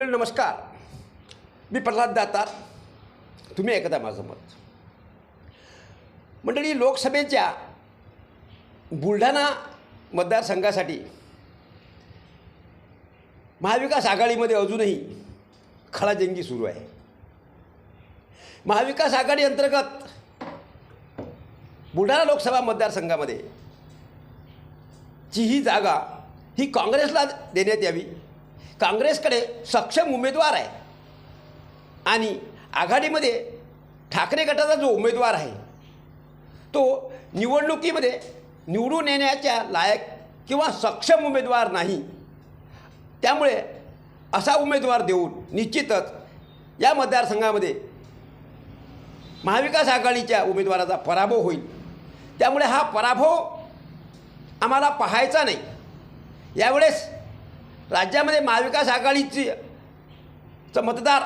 नमस्कार. मी प्रल्हाद दातार तुम्ही ऐकता माझं मत. मंडळी लोकसभेच्या बुलढाणा मतदारसंघासाठी महाविकास आघाडीमध्ये अजूनही खळाजंगी सुरू आहे. महाविकास आघाडी अंतर्गत बुलढाणा लोकसभा मतदारसंघामध्ये ची ही जागा ही काँग्रेसला देण्यात यावी. काँग्रेसकडे सक्षम उमेदवार आहे. आणि आघाडीमध्ये ठाकरे गटाचा जो उमेदवार आहे तो निवडणुकीमध्ये निवडून येण्याच्या लायक किंवा सक्षम उमेदवार नाही. त्यामुळे असा उमेदवार देऊन निश्चितच या मतदारसंघामध्ये महाविकास आघाडीच्या उमेदवाराचा पराभव होईल. त्यामुळे हा पराभव आम्हाला पाहायचा नाही. यावेळेस राज्यामध्ये महाविकास आघाडीची च मतदार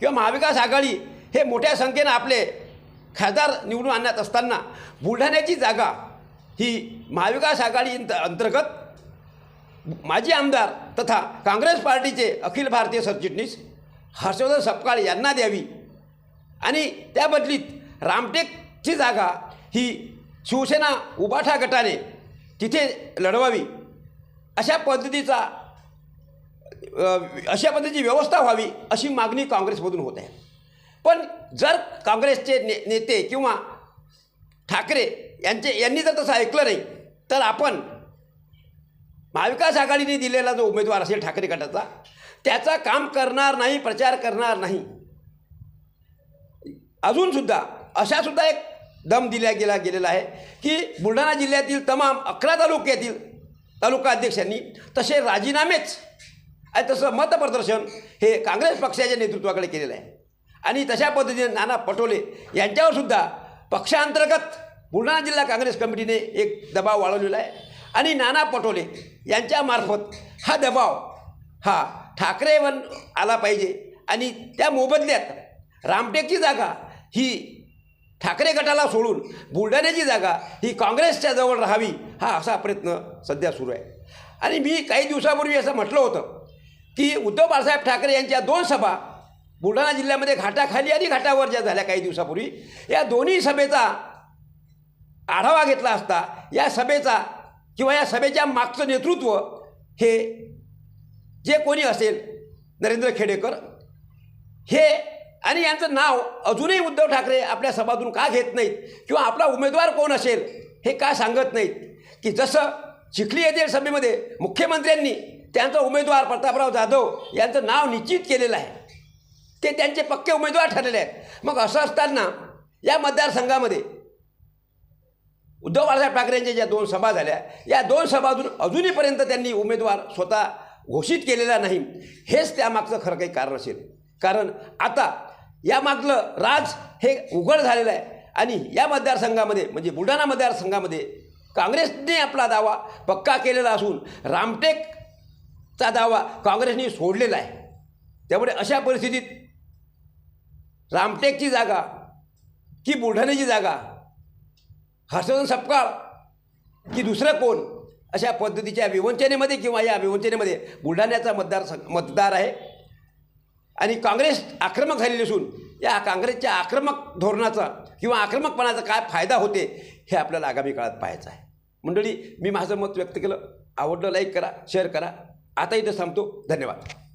किंवा महाविकास आघाडी हे मोठ्या संख्येनं आपले खासदार निवडून आणण्यात असताना बुलढाण्याची जागा ही महाविकास आघाडी अंतर्गत माजी आमदार तथा काँग्रेस पार्टीचे अखिल भारतीय सरचिटणीस हर्षवर्धन सपकाळ यांना द्यावी. आणि त्या बदलीत रामटेकची जागा ही शिवसेना उबाठा गटाने तिथे लढवावी. अशा पद्धतीचा अशा पद्धतीची व्यवस्था व्हावी अशी मागणी काँग्रेसमधून होत आहे. पण जर काँग्रेसचे ने नेते किंवा ठाकरे यांचे यांनी जर तसं ऐकलं नाही तर आपण महाविकास आघाडीने दिलेला जो उमेदवार असेल ठाकरे गटाचा त्याचा काम करणार नाही प्रचार करणार नाही. अजूनसुद्धा अशासुद्धा एक दम दिला गेला गेलेला आहे की बुलढाणा जिल्ह्यातील तमाम अकरा तालुक्यातील तालुका अध्यक्षांनी तसे राजीनामेच आणि तसं मतप्रदर्शन हे काँग्रेस पक्षाच्या नेतृत्वाकडे केलेलं आहे. आणि तशा पद्धतीने नाना पटोले यांच्यावर सुद्धा पक्षांतर्गत बुलढाणा जिल्हा काँग्रेस कमिटीने एक दबाव वाढवलेला आहे. आणि नाना पटोले यांच्यामार्फत हा दबाव हा ठाकरेवर आला पाहिजे. आणि त्या मोबदल्यात रामटेकची जागा ही ठाकरे गटाला सोडून बुलढाण्याची जागा ही काँग्रेसच्या जवळ राहावी हा असा प्रयत्न सध्या सुरू आहे. आणि मी काही दिवसापूर्वी असं म्हटलं होतं की उद्धव बाळासाहेब ठाकरे यांच्या दोन सभा बुलढाणा जिल्ह्यामध्ये घाटाखाली आणि घाटावर ज्या झाल्या काही दिवसापूर्वी. या दोन्ही सभेचा आढावा घेतला असता या सभेचा किंवा या सभेच्या मागचं नेतृत्व हे जे कोणी असेल नरेंद्र खेडेकर हे आणि यांचं नाव अजूनही उद्धव ठाकरे आपल्या सभातून का घेत नाहीत? किंवा आपला उमेदवार कोण असेल हे का सांगत नाहीत? की जसं चिखली येथील सभेमध्ये मुख्यमंत्र्यांनी त्यांचा उमेदवार प्रतापराव जाधव यांचं नाव निश्चित केलेलं आहे. ते त्यांचे पक्के उमेदवार ठरलेले आहेत. मग असं असताना या मतदारसंघामध्ये उद्धव बाळासाहेब ठाकरेंच्या ज्या दोन सभा झाल्या या दोन सभातून अजूनहीपर्यंत त्यांनी उमेदवार स्वतः घोषित केलेला नाही. हेच त्यामागचं खरं काही कारण असेल. कारण आता यामागलं राज हे उघड झालेलं आहे आणि या मतदारसंघामध्ये म्हणजे बुलढाणा मतदारसंघामध्ये काँग्रेसने आपला दावा पक्का केलेला असून रामटेक चा दावा काँग्रेसने सोडलेला आहे. त्यामुळे अशा परिस्थितीत रामटेकची जागा की बुलढाण्याची जागा हर्षवर्धन सपकाळ की दुसरं कोण अशा पद्धतीच्या विवंचनेमध्ये किंवा या विवंचनेमध्ये बुलढाण्याचा मतदार मतदार आहे. आणि काँग्रेस आक्रमक झालेली असून या काँग्रेसच्या आक्रमक धोरणाचा किंवा आक्रमकपणाचा काय फायदा होते हे आपल्याला आगामी काळात पाहायचं आहे. मंडळी मी माझं मत व्यक्त केलं. आवडलं लाईक करा शेअर करा. आता इथं थांबतो. धन्यवाद.